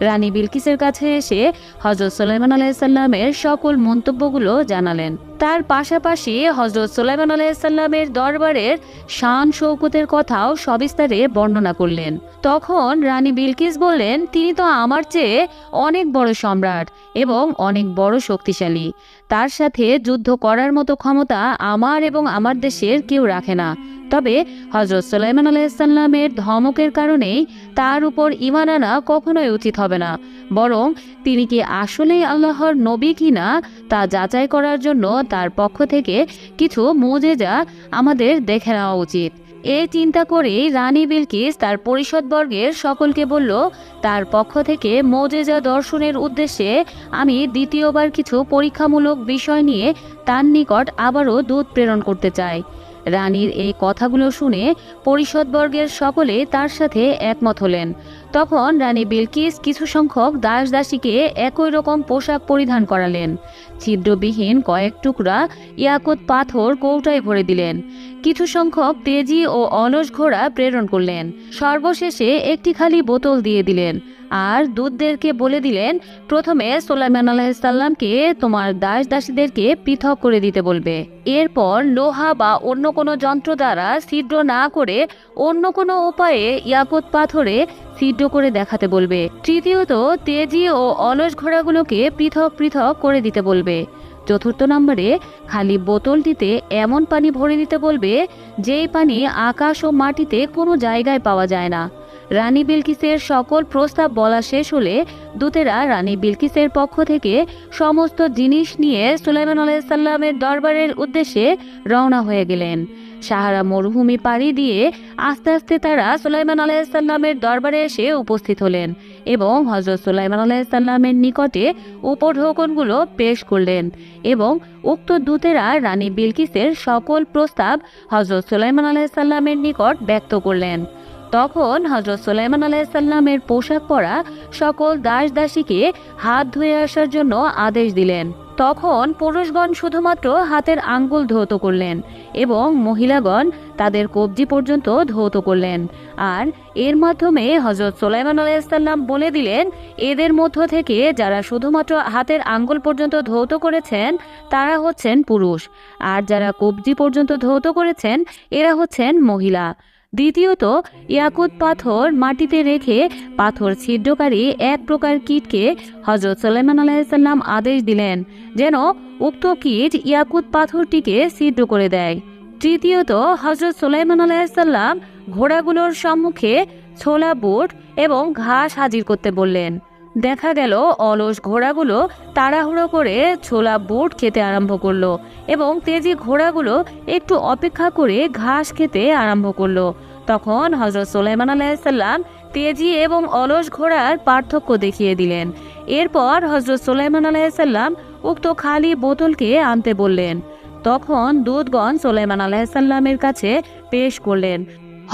রানী বিলকিসের কাছে এসে হজরত সুলাইমান আলাইসাল্লামের সকল মন্তব্যগুলো জানালেন। তার পাশাপাশি হজরত সুলাইমান আলাইসাল্লামের দরবারের শান শৌকতের কথাও সবিস্তারে বর্ণনা করলেন। তখন রানী বিলকিস বললেন, তিনি তো আমার চেয়ে অনেক বড় সম্রাট এবং অনেক বড় শক্তিশালী। তার সাথে যুদ্ধ করার মতো ক্ষমতা আমার এবং আমার দেশের কেউ রাখে না। তবে হজরত সুলাইমান আলাইসাল্লামের ধমকের কারণেই তার উপর ইমান আনা কখনোই উচিত হবে না। বরং তিনি কি আসলেই আল্লাহর নবী কিনা তা যাচাই করার জন্য তার পক্ষ থেকে কিছু মোজেজা আমাদের দেখে নেওয়া উচিত। এ চিন্তা করেই রানী বিলকিস তার পরিষদবর্গের সকলকে বলল, তার পক্ষ থেকে মোজেজা দর্শনের উদ্দেশ্যে আমি দ্বিতীয়বার কিছু পরীক্ষামূলক বিষয় নিয়ে তার নিকট আবারও দূত প্রেরণ করতে চাই। রানীর এই কথাগুলো শুনে পরিষদবর্গের সকলে তার সাথে একমত হলেন। তখন রানী বিলকিস কিছু সংখ্যক দাস দাসীকে একই রকম পোশাক পরিধান করালেন। ছিদ্রবিহীন কয়েক টুকরা ইয়াকুত পাথর কৌটায় ভরে দিলেন। কিছু সংখ্যক তেজি ও অলস ঘোড়া প্রেরণ করলেন। সর্বশেষে একটি খালি বোতল দিয়ে দিলেন। আর দূতদেরকে বলে দিলেন, প্রথমে সোলাইমান আলাহিসাল্লামকে তোমার দাস দাসীদেরকে পৃথক করে দিতে বলবে। এরপর লোহা বা অন্য কোনো যন্ত্র দ্বারা ছিদ্র না করে অন্য কোনো উপায়ে ইয়াকুত পাথরে ছিদ্র করে দেখাতে বলবে। তৃতীয়ত, তেজি ও অলস ঘোড়াগুলোকে পৃথক পৃথক করে দিতে বলবে। চতুর্থ নম্বরে, খালি বোতলটিতে এমন পানি ভরে দিতে বলবে, যেই পানি আকাশ ও মাটিতে কোনো জায়গায় পাওয়া যায় না। রানী বিলকিসের সকল প্রস্তাব বলা শেষ হলে দূতেরা রানী বিলকিসের পক্ষ থেকে সমস্ত জিনিস নিয়ে সুলাইমান আলাইসাল্লামের দরবারের উদ্দেশ্যে রওনা হয়ে গেলেন। সাহারা মরুভূমি পাড়ি দিয়ে আস্তে আস্তে তারা সুলাইমান আলাইসাল্লামের দরবারে এসে উপস্থিত হলেন এবং হজরত সুলাইমান আলাইসাল্লামের নিকটে উপঢৌকনগুলো পেশ করলেন এবং উক্ত দূতেরা রানী বিলকিসের সকল প্রস্তাব হজরত সুলাইমান আলাইসাল্লামের নিকট ব্যক্ত করলেন। তখন হজরত সুলাইমান আলাইসাল্লামের পোশাক পরা সকল দাস দাসীকে হাত ধুয়ে আসার জন্য আদেশ দিলেন। তখন পুরুষগণ শুধুমাত্র হাতের আঙ্গুল ধৌত করলেন এবং মহিলাগণ তাদের কবজি পর্যন্ত ধৌত করলেন। আর এর মাধ্যমে হজরত সোলাইমান আলাইসাল্লাম বলে দিলেন, এদের মধ্য থেকে যারা শুধুমাত্র হাতের আঙ্গুল পর্যন্ত ধৌত করেছেন, তারা হচ্ছেন পুরুষ। আর যারা কবজি পর্যন্ত ধৌত করেছেন, এরা হচ্ছেন মহিলা। দ্বিতীয়ত, ইয়াকুত পাথর মাটিতে রেখে পাথর ছিদ্রকারী এক প্রকার কীটকে হজরত সাল্লামান আলাইসাল্লাম আদেশ দিলেন যেন উক্ত কীট ইয়াকুত পাথরটিকে ছিদ্র করে দেয়। তৃতীয়ত হজরত সুলাইমান আলাইসাল্লাম ঘোড়াগুলোর সম্মুখে ছোলা বুট এবং ঘাস হাজির করতে বললেন। দেখা গেল অলস ঘোড়াগুলো তাড়াহুড়ো করে ছোলা বুট খেতে আরম্ভ করল এবং তেজি ঘোড়াগুলো একটু অপেক্ষা করে ঘাস খেতে আরম্ভ করল। তখন হজরত সোলাইমান আলাইসাল্লাম তেজি এবং অলস ঘোড়ার পার্থক্য দেখিয়ে দিলেন। এরপর হজরত সোলাইমান আলাইসাল্লাম উক্ত খালি বোতলকে আনতে বললেন। তখন দুধগণ সোলাইমান আলাইসাল্লামের কাছে পেশ করলেন।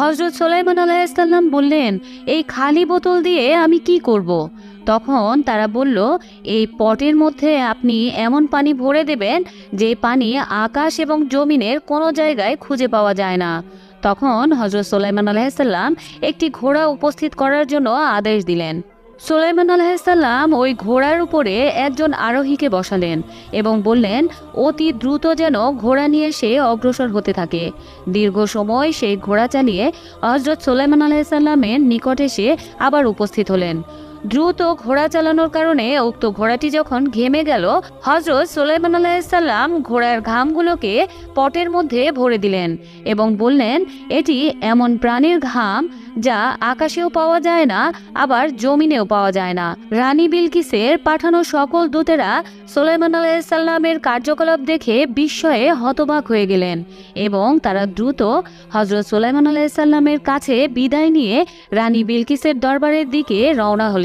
হজরত সোলাইমান আলাইসাল্লাম বললেন, এই খালি বোতল দিয়ে আমি কি করব। তখন তারা বলল, এই পটের মধ্যে আপনি এমন পানি ভরে দেবেন, যে পানি আকাশ এবং জমিনের কোনো জায়গায় খুঁজে পাওয়া যায় না তখন হজরত সোলাইমান আলাইসাল্লাম একটি ঘোড়া উপস্থিত করার জন্য আদেশ দিলেন সোলাইমান আলাহিসাল্লাম ওই ঘোড়ার উপরে একজন আরোহীকে বসালেন এবং বললেন, অতি দ্রুত যেন ঘোড়া নিয়ে সে অগ্রসর হতে থাকে। দীর্ঘ সময় সেই ঘোড়া চালিয়ে হজরত সোলাইমান আলাহিসাল্লামের নিকটে সে আবার উপস্থিত হলেন। দ্রুত ঘোড়া চালানোর কারণে উক্ত ঘোড়াটি যখন ঘেমে গেল হজরত সোলাইমান আলাইসাল্লাম ঘোড়ার ঘামগুলোকে পটের মধ্যে ভরে দিলেন এবং বললেন, এটি এমন প্রাণীর ঘাম যা আকাশেও পাওয়া যায় না, আবার জমিনেও পাওয়া যায় না। রানী বিলকিসের পাঠানো সকল দূতেরা সোলাইমান আলাইসাল্লামের কার্যকলাপ দেখে বিস্ময়ে হতবাক হয়ে গেলেন এবং তারা দ্রুত হজরত সোলাইমান আলাইসাল্লামের কাছে বিদায় নিয়ে রানী বিলকিসের দরবারের দিকে রওনা হলেন।